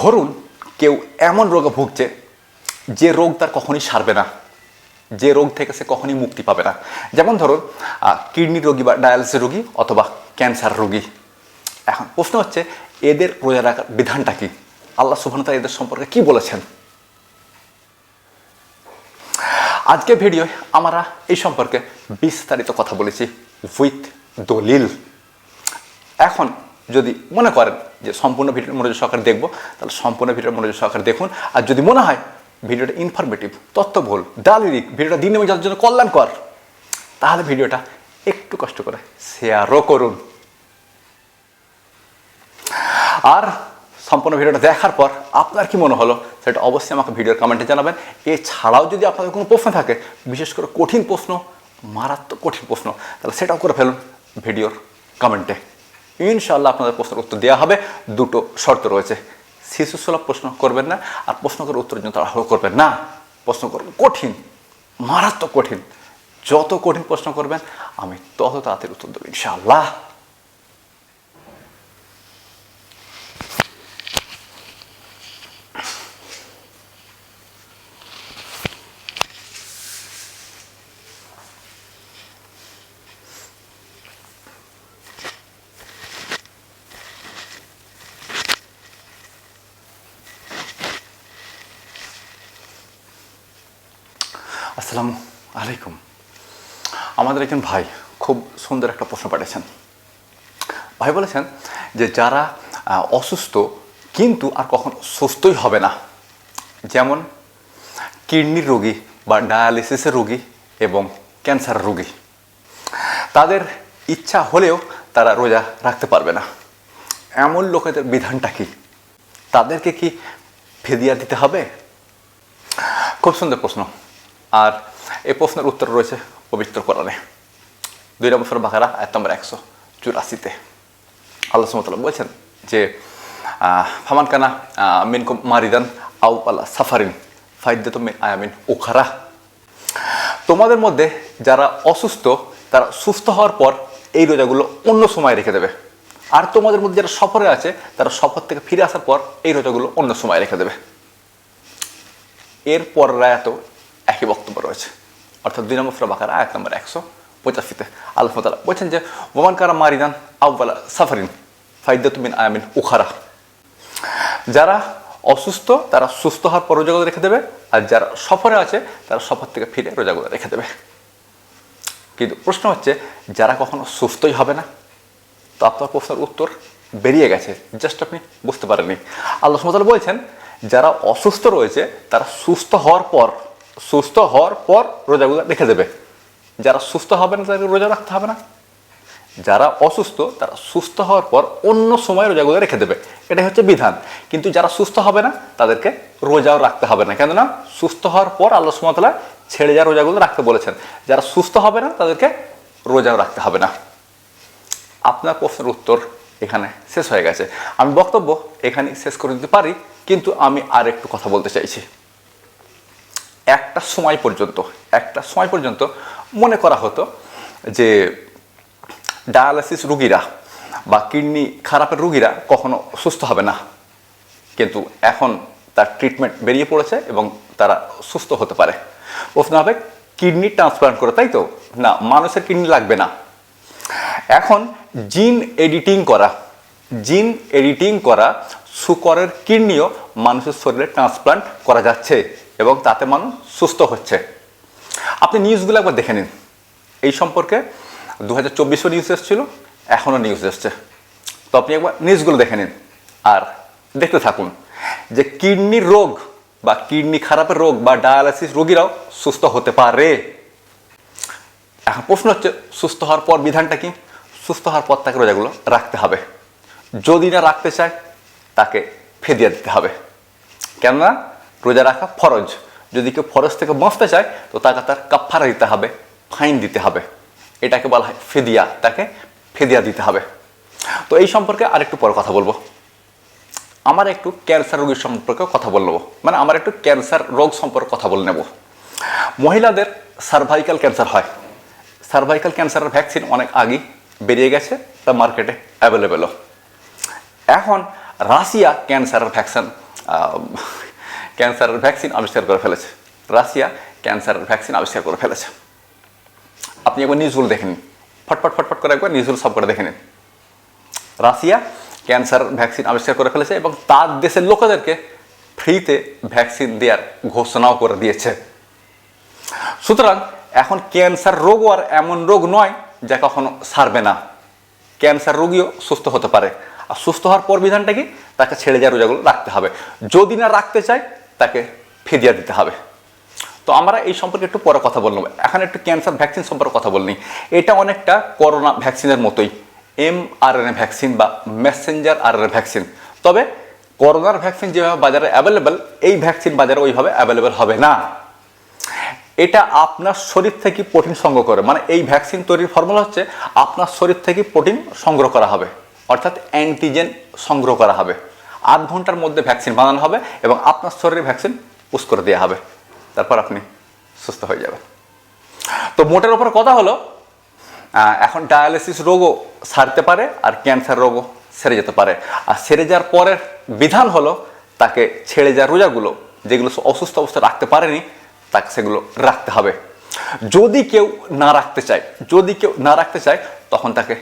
ধরুন কেউ এমন রোগে ভুগছে, যে রোগ তার কখনই সারবে না, যে রোগ থেকে সে কখনই মুক্তি পাবে না। যেমন ধরুন কিডনি রোগী বা ডায়ালিসিস রোগী অথবা ক্যান্সার রোগী। এখন প্রশ্ন হচ্ছে, এদের রোজা রাখার বিধানটা কি? আল্লাহ সুবহানাহু এদের সম্পর্কে কি বলেছেন? আজকে ভিডিও আমরা এই সম্পর্কে বিস্তারিত কথা বলেছি, উইথ দলিল। এখন যদি মনে করেন যে সম্পূর্ণ ভিডিও মনোযোগ সহকারে দেখব, তাহলে সম্পূর্ণ ভিডিও মনোযোগ সহকারে দেখুন। আর যদি মনে হয় ভিডিওটা ইনফরমেটিভ তথ্যবহুল দালিলিক ভিডিওটা দিন এবং যাদের জন্য কল্যাণকর, তাহলে ভিডিওটা একটু কষ্ট করে শেয়ারও করুন। আর সম্পূর্ণ ভিডিওটা দেখার পর আপনার কি মনে হলো? সেটা অবশ্যই আমাকে ভিডিওর কমেন্টে জানাবেন। এছাড়াও যদি আপনাদের কোনো প্রশ্ন থাকে, বিশেষ করে কঠিন প্রশ্ন, মারাত্মক কঠিন প্রশ্ন, তাহলে সেটাও করে ফেলুন ভিডিওর কমেন্টে ইনশাল্লাহ আপনাদের প্রশ্নের উত্তর দেওয়া হবে। দুটো শর্ত রয়েছে। শিশু সুলভ প্রশ্ন করবেন না আর প্রশ্ন করে উত্তর জন্য তাড়াহুড়ো করবেন না। প্রশ্ন করবেন কঠিন, মারাত্মক কঠিন। যত কঠিন প্রশ্ন করবেন, আমি তত তাড়াতাড়ি উত্তর দেবো ইনশাআল্লাহ। আসসালামু আলাইকুম। আমাদের একজন ভাই খুব সুন্দর একটা প্রশ্ন পাঠিয়েছেন। ভাই বলেছেন যে যারা অসুস্থ কিন্তু আর কখন সুস্থই হবে না। যেমন কিডনির রোগী বা ডায়ালিসিসের রোগী এবং ক্যান্সার রোগী। তাদের ইচ্ছা হলেও তারা রোজা রাখতে পারবে না। এমন লোকেদের বিধানটা কি? তাদেরকে কি ফেদিয়া দিতে হবে? খুব সুন্দর প্রশ্ন। আর এই প্রশ্নের উত্তর রয়েছে পবিত্র কোরআনে। দুই নম্বর সুরা বাকারা এক নম্বর একশো চুরাশিতে। আল্লাহ সুমতাল্লাহ বলছেন যে ফামান কানা মিনকুম মারিদান আউ আল্লাহ সাফারিন ফাইদ্দাত মিন আয়ামিন উখারা। তোমাদের মধ্যে যারা অসুস্থ, তারা সুস্থ হওয়ার পর এই রোজাগুলো অন্য সময় রেখে দেবে। আর তোমাদের মধ্যে যারা সফরে আছে, তারা সফর থেকে ফিরে আসার পর এই রোজাগুলো অন্য সময় রেখে দেবে। এর পর রায়াত একই বক্তব্য রয়েছে। অর্থাৎ দুই নম্বর বাকার এক নম্বর একশো পঁচাশিতে আল্লাহ তালা বলছেন যে, ওমান কারা মারিদান আউ্বালা সাফারিন ফাইদাতুমিন আয়ামিন উখারা। যারা অসুস্থ, তারা সুস্থ হওয়ার পর রোজাগুলো রেখে দেবে, আর যারা সফরে আছে, তারা সফর থেকে ফিরে রোজাগুলো রেখে দেবে। কিন্তু প্রশ্ন হচ্ছে, যারা কখনো সুস্থই হবে না? তো আপনার প্রশ্নের উত্তর বেরিয়ে গেছে, জাস্ট আপনি বুঝতে পারেননি। আল্লাহ সুমতাল বলছেন, যারা অসুস্থ রয়েছে, তারা সুস্থ হওয়ার পর সুস্থ হওয়ার পর রোজাগুলো রেখে দেবে। যারা সুস্থ হবে না, তাদেরকে রোজা রাখতে হবে না। যারা অসুস্থ, তারা সুস্থ হওয়ার পর অন্য সময় রোজাগুলো রেখে দেবে। এটাই হচ্ছে বিধান। কিন্তু যারা সুস্থ হবে না, তাদেরকে রোজাও রাখতে হবে না। কেননা, সুস্থ হওয়ার পর আল্লাহ সুমতলা ছেড়ে যাওয়া রোজাগুলো রাখতে বলেছেন। যারা সুস্থ হবে না, তাদেরকে রোজাও রাখতে হবে না। আপনার প্রশ্নের উত্তর এখানে শেষ হয়ে গেছে। আমি বক্তব্য এখানে শেষ করে দিতে পারি, কিন্তু আমি আর একটু কথা বলতে চাইছি। একটা সময় পর্যন্ত, একটা সময় পর্যন্ত মনে করা হতো যে ডায়ালিসিস রুগীরা বা কিডনি খারাপের রুগীরা কখনো সুস্থ হবে না। কিন্তু এখন তার ট্রিটমেন্ট বেরিয়ে পড়েছে এবং তারা সুস্থ হতে পারে। প্রশ্ন হবে, কিডনি ট্রান্সপ্লান্ট করে, তাই তো? না, মানুষের কিডনি লাগবে না। এখন জিন এডিটিং করা, জিন এডিটিং করা শুকরের কিডনিও মানুষের শরীরে ট্রান্সপ্লান্ট করা যাচ্ছে। এবং তাতে মানুষ সুস্থ হচ্ছে। আপনি নিউজগুলো একবার দেখে নিন। এই সম্পর্কে দু হাজার চব্বিশও নিউজ এসেছিল, এখনও নিউজ এসছে। তো আপনি একবার নিউজগুলো দেখে নিন আর দেখতে থাকুন যে কিডনির রোগ বা কিডনি খারাপের রোগ বা ডায়ালিসিস রোগীরাও সুস্থ হতে পারে। এখন প্রশ্ন হচ্ছে, সুস্থ হওয়ার পর বিধানটা কি? সুস্থ হওয়ার পর তাকে রোজাগুলো রাখতে হবে। যদি না রাখতে চায়, তাকে ফেদিয়ে দিতে হবে। কেননা রোজা রাখা ফরজ। যদি কেউ ফরজ থেকে বাঁচতে চায়, তো তাকে তার কাফারা দিতে হবে, ফাইন দিতে হবে। এটাকে বলা হয় ফেদিয়া, তাকে ফেদিয়া দিতে হবে। তো এই সম্পর্কে আরেকটু পরে কথা বলব। আমার একটু ক্যান্সার রোগীর সম্পর্কে কথা বলব মানে আমার একটু ক্যান্সার রোগ সম্পর্কে কথা বলে নেব। মহিলাদের সার্ভাইকাল ক্যান্সার হয়। সার্ভাইকাল ক্যান্সারের ভ্যাকসিন অনেক আগেই বেরিয়ে গেছে, তা মার্কেটে অ্যাভেলেবেলও এখন রাশিয়া ক্যান্সারের ভ্যাকসিন ক্যান্সারের ভ্যাকসিন আবিষ্কার করে ফেলেছে। রাশিয়া ক্যান্সারের ভ্যাকসিন আবিষ্কার করে ফেলেছে। আপনি একবার নিউজগুলো দেখে নিন। ফটফট ফটফট করে একবার নিউজগুলো সব করে দেখে নিন। রাশিয়া ক্যান্সার ভ্যাকসিন আবিষ্কার করে ফেলেছে এবং তার দেশের লোকেদেরকে ফ্রিতে ভ্যাকসিন দেওয়ার ঘোষণাও করে দিয়েছে। সুতরাং এখন ক্যান্সার রোগও আর এমন রোগ নয় যা কখনো সারবে না। ক্যান্সার রোগীও সুস্থ হতে পারে। আর সুস্থ হওয়ার পর বিধানটা কি? তাকে ছেড়ে যাওয়ার রোজাগুলো রাখতে হবে। যদি না রাখতে চায় তাকে ফিদিয়া দিতে হবে। তো আমরা এই সম্পর্কে একটু পরে কথা বললাম এখন একটু ক্যান্সার ভ্যাকসিন সম্পর্কে কথা বলিনি। এটা অনেকটা করোনা ভ্যাকসিনের মতোই। M R N A vaccine বা messenger R N A vaccine. তবে করোনার ভ্যাকসিন যেভাবে বাজারে অ্যাভেলেবেল এই ভ্যাকসিন বাজারে ওইভাবে অ্যাভেলেবেল হবে না। এটা আপনার শরীর থেকে প্রোটিন সংগ্রহ করে। মানে এই ভ্যাকসিন তৈরির ফর্মুলা হচ্ছে আপনার শরীর থেকে প্রোটিন সংগ্রহ করা হবে। অর্থাৎ অ্যান্টিজেন সংগ্রহ করা হবে। আধ ঘণ্টার মধ্যে ভ্যাকসিন বানানো হবে এবং আপনার শরীরে ভ্যাকসিন পুশ করে দেওয়া হবে। তারপর আপনি সুস্থ হয়ে যাবেন। তো মোটের ওপর কথা হলো এখন ডায়ালিসিস রোগও সারতে পারে আর ক্যান্সার রোগও সেরে যেতে পারে। আর সেরে যাওয়ার পরের বিধান হলো তাকে ছেড়ে যাওয়ার রোজাগুলো, যেগুলো অসুস্থ অবস্থায় রাখতে পারেনি, তাকে সেগুলো রাখতে হবে। যদি কেউ না রাখতে চায়, যদি কেউ না রাখতে চায়, তখন তাকে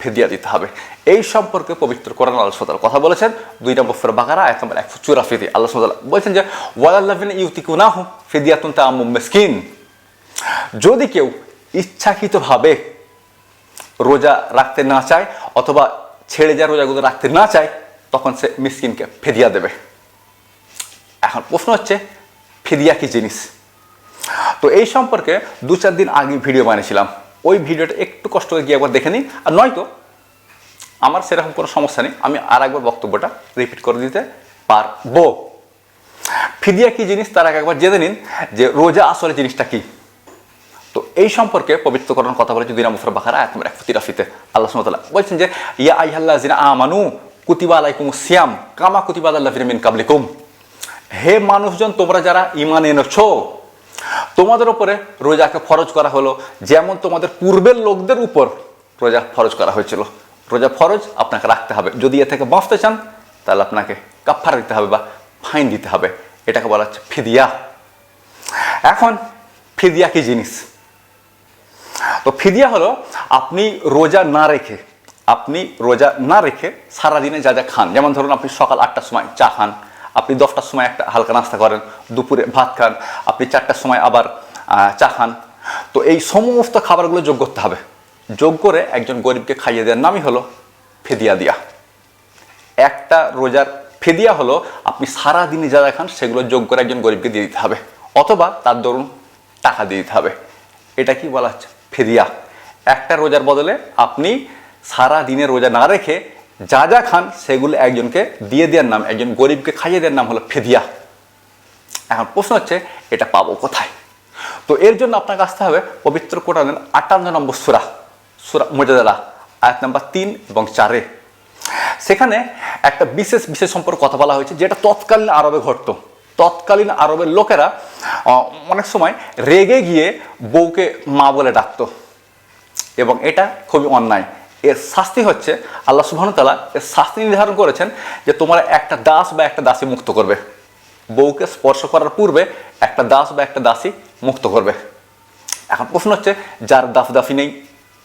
ফেদিয়া দিতে হবে। এই সম্পর্কে পবিত্র কোরআন আল্লাহ সাদাল কথা বলেছেন। দুই নম্বর ফের বাগারা এক নম্বর একশো চুরাফিতে আল্লাহ সাদাল বলছেন যে ওয়ালাল্লাহিন ইউতিকুনাহু ফিদিয়াতুন তাআম্মুম মিসকিন। যদি কেউ ইচ্ছাকৃতভাবে রোজা রাখতে না চায় অথবা ছেড়ে যা রোজাগুলো রাখতে না চায়, তখন সে মিসকিনকে ফেদিয়া দেবে। এখন প্রশ্ন হচ্ছে, ফেদিয়া কি জিনিস? তো এই সম্পর্কে দু চার দিন আগে ভিডিও বানিয়েছিলাম। ওই ভিডিওটা একটু কষ্ট করে গিয়ে একবার দেখে নিন। আর নয়তো, আমার সেরকম কোনো সমস্যা নেই। আমি আর একবার বক্তব্যটা রিপিট করে দিতে পারব। ফিদিয়া কি জিনিস তার একবার জেনে নিন যে রোজা আসলে জিনিসটা কি। তো এই সম্পর্কে পবিত্র করার কথা বলেছে দুই নম্বর বাখারা এক নম্বর একশো তিরাশিতে আল্লাহ সুমতাল্লাহ বলছেন যে, ইয়া আই আইহাল্লাহ জিনা আমানু কুতিবা আলাইকুম সিয়াম কামা কুতিবা আল্লাহ মিন কাবলিকুম। হে মানুষজন, তোমরা যারা ইমান এনেছো তোমাদের উপরে রোজাকে ফরজ করা হলো, যেমন তোমাদের পূর্বের লোকদের উপর রোজা ফরজ করা হয়েছিল। রোজা ফরজ আপনাকে রাখতে হবে। যদি এ থেকে বাঁচতে চান, তাহলে আপনাকে কাফার দিতে হবে বা ফাইন দিতে হবে। এটাকে বলা হচ্ছে ফিদিয়া। এখন, ফিদিয়া কি জিনিস? তো ফিদিয়া হলো, আপনি রোজা না রেখে, আপনি রোজা না রেখে সারাদিনে যা যা খান, যেমন ধরুন আপনি সকাল আটটার সময় চা খান আপনি দশটার সময় একটা হালকা নাস্তা করেন, দুপুরে ভাত খান, আপনি চারটার সময় আবার চা খান। তো এই সমস্ত খাবারগুলো যোগ করতে হবে। যোগ করে একজন গরিবকে খাইয়ে দেওয়ার নামই হলো ফেদিয়া দিয়া। একটা রোজার ফেদিয়া হলো আপনি সারা দিনে যা খান সেগুলো যোগ করে একজন গরিবকে দিয়ে দিতে হবে। অথবা তার দরুন টাকা দিয়ে দিতে হবে। এটা কি বলা হচ্ছে? ফেদিয়া। একটা রোজার বদলে আপনি সারা দিনে রোজা না রেখে যা যা খান সেগুলো একজনকে দিয়ে দেওয়ার নাম, একজন গরিবকে খাইয়ে দেওয়ার নাম হলো ফেদিয়া। এখন প্রশ্ন হচ্ছে, এটা পাবো কোথায়? তো এর জন্য আপনাকে আসতে হবে পবিত্র কোরআনের আটান্ন নম্বর সুরা সুরা মজাদারা আয়াত নাম্বার তিন এবং চারে। সেখানে একটা বিশেষ বিশেষ সম্পর্কে কথা বলা হয়েছে, যেটা তৎকালীন আরবে ঘটতো। তৎকালীন আরবের লোকেরা অনেক সময় রেগে গিয়ে বউকে মা বলে ডাকতো। এবং এটা খুবই অন্যায়। এর শাস্তি হচ্ছে, আল্লাহ সুবাহতালা এর শাস্তি নির্ধারণ করেছেন যে তোমরা একটা দাস বা একটা দাসী মুক্ত করবে। বউকে স্পর্শ করার পূর্বে একটা দাস বা একটা দাসী মুক্ত করবে। এখন প্রশ্ন হচ্ছে, যার দাস দাসী নেই,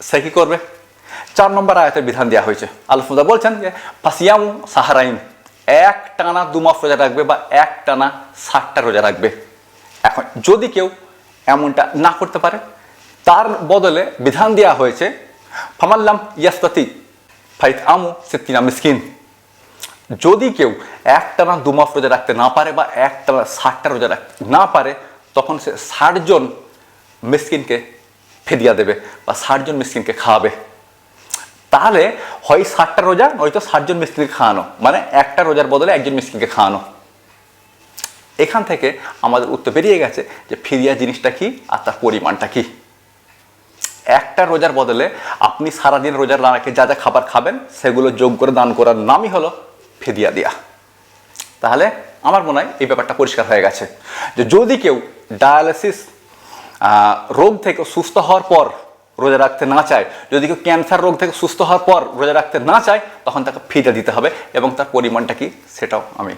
সে কি করবে? চার নম্বর আয়াতের বিধান দেওয়া হয়েছে। আল্লাহ সুদা বলছেন যে, ফাসিয়াম সাহারাইন, এক টানা দু মাস রোজা রাখবে বা এক টানা ষাটটা রোজা রাখবে। এখন যদি কেউ এমনটা না করতে পারে, তার বদলে বিধান দেওয়া হয়েছে ফামাল্লাম ইয়াস্তাতি, ফাইত আমু সিদ্দিনা মিসকিন। যদি কেউ একটানা দু মাস রোজা রাখতে না পারে বা একটানা ষাটটা রোজা রাখতে না পারে, তখন সে ষাটজন মিসকিনকে ফেদিয়া দেবে বা ষাটজন মিসকিনকে খাওয়াবে। তাহলে হয় ষাটটা রোজা, নয়তো ষাটজন মিসকিনকে খাওয়ানো। মানে একটা রোজার বদলে একজন মিসকিনকে খাওয়ানো। এখান থেকে আমাদের উত্তর বেরিয়ে গেছে যে ফিরিয়া জিনিসটা কি আর তার পরিমাণটা কি। একটা রোজার বদলে আপনি সারাদিন রোজার না রেখে যা যা খাবার খাবেন, সেগুলো যোগ করে দান করার নামই হলো ফেদিয়া দেয়া। তাহলে আমার মনে হয় এই ব্যাপারটা পরিষ্কার হয়ে গেছে। যে যদি কেউ ডায়ালিসিস রোগ থেকে সুস্থ হওয়ার পর রোজা রাখতে না চায়, যদি কেউ ক্যান্সার রোগ থেকে সুস্থ হওয়ার পর রোজা রাখতে না চায়, তখন তাকে ফিতে দিতে হবে এবং তার পরিমাণটা কি সেটাও আমি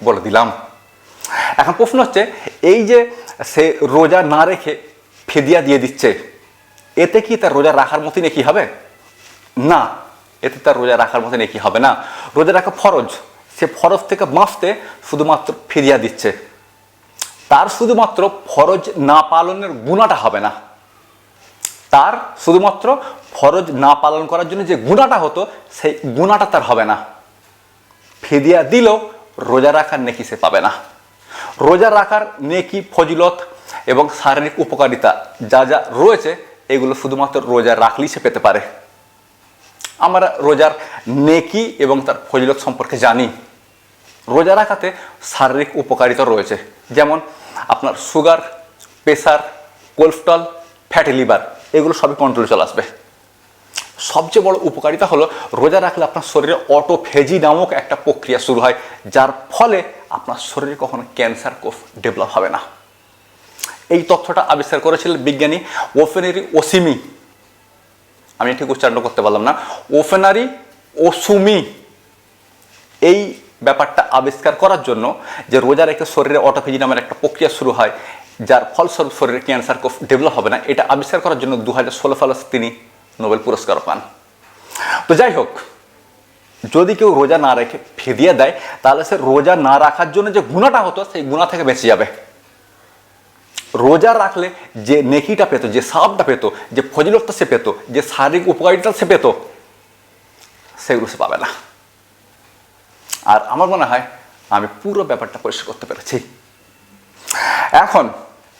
বলে দিলাম। এখন প্রশ্ন হচ্ছে, এই যে সে রোজা না রেখে ফেদিয়া দিয়ে দিচ্ছে এতে কি তার রোজা রাখার মতই নাকি হবে? না। এতে তার রোজা রাখার মতো নাকি হবে? না। রোজা রাখা ফরজ। সে ফরজ থেকে বাঁচতে শুধুমাত্র ফিরিয়া দিচ্ছে। তার শুধুমাত্র ফরজ না পালনের গুণাটা হবে না। তার শুধুমাত্র ফরজ না পালন করার জন্য যে গুণাটা হতো, সেই গুণাটা তার হবে না। ফিদিয়া দিলেও রোজা রাখার নেকি সে পাবে না। রোজা রাখার নেকি ফজিলত এবং শারীরিক উপকারিতা যা যা রয়েছে এগুলো শুধুমাত্র রোজা রাখলেই সে পেতে পারে। আমরা রোজার নেকি এবং তার ফজিলত সম্পর্কে জানি। রোজা রাখাতে শারীরিক উপকারিতা রয়েছে। যেমন আপনার sugar, pressure cholesterol fatty liver, এগুলো সবই কন্ট্রোলে চলে আসবে। সবচেয়ে বড় উপকারিতা হলো রোজা রাখলে আপনার শরীরে অটোফেজি নামক একটা প্রক্রিয়া শুরু হয়, যার ফলে আপনার শরীরে কখনো ক্যান্সার কোফ ডেভেলপ হবে না। এই তথ্যটা আবিষ্কার করেছিলেন বিজ্ঞানী ওফেনেরি ওসিমি। আমি ঠিক উচ্চারণ করতে পারলাম না। ওফেনারি ওসুমি। এই ব্যাপারটা আবিষ্কার করার জন্য যে রোজা রেখে শরীরে অটোফেজি নামের একটা প্রক্রিয়া শুরু হয়, যার ফলস্বরূপ শরীরে ক্যান্সার ডেভেলপ হবে না, এটা আবিষ্কার করার জন্য দু হাজার ষোলো সালে তিনি নোবেল পুরস্কার পান। তো যাই হোক, যদি কেউ রোজা না রেখে ফেদিয়ে দেয়, তাহলে সে রোজা না রাখার জন্য যে গুণাটা হতো, সেই গুণা থেকে বেঁচে যাবে। রোজা রাখলে যে নেকিটা পেত, যে সাপটা পেত, যে ফজিলতটা সে পেত, যে শারীরিক উপকারিতা সে পেত সেগুলো সে পাবে না। আর আমার মনে হয় আমি পুরো ব্যাপারটা পরিষ্কার করতে পেরেছি। এখন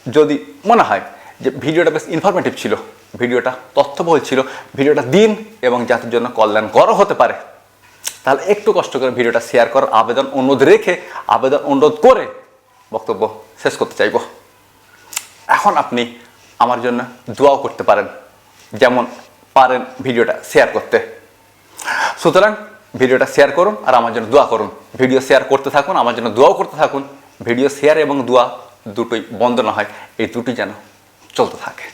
যদি মনে হয় যে ভিডিওটা বেশ ইনফরমেটিভ ছিল, ভিডিওটা তথ্যবহুল ছিল, ভিডিওটা দিন এবং জাতির জন্য কল্যাণকরও হতে পারে, তাহলে একটু কষ্ট করে ভিডিওটা শেয়ার করার আবেদন অনুরোধ রেখে, আবেদন অনুরোধ করে বক্তব্য শেষ করতে চাইব। এখন আপনি আমার জন্য দোয়াও করতে পারেন। যেমন পারেন ভিডিওটা শেয়ার করতে। সুতরাং ভিডিওটা শেয়ার করুন আর আমার জন্য দোয়া করুন। ভিডিও শেয়ার করতে থাকুন, আমার জন্য দোয়াও করতে থাকুন। ভিডিও শেয়ার এবং দোয়া দুটোই বন্ধ না হয়, এই দুটি যেন চলতে থাকে।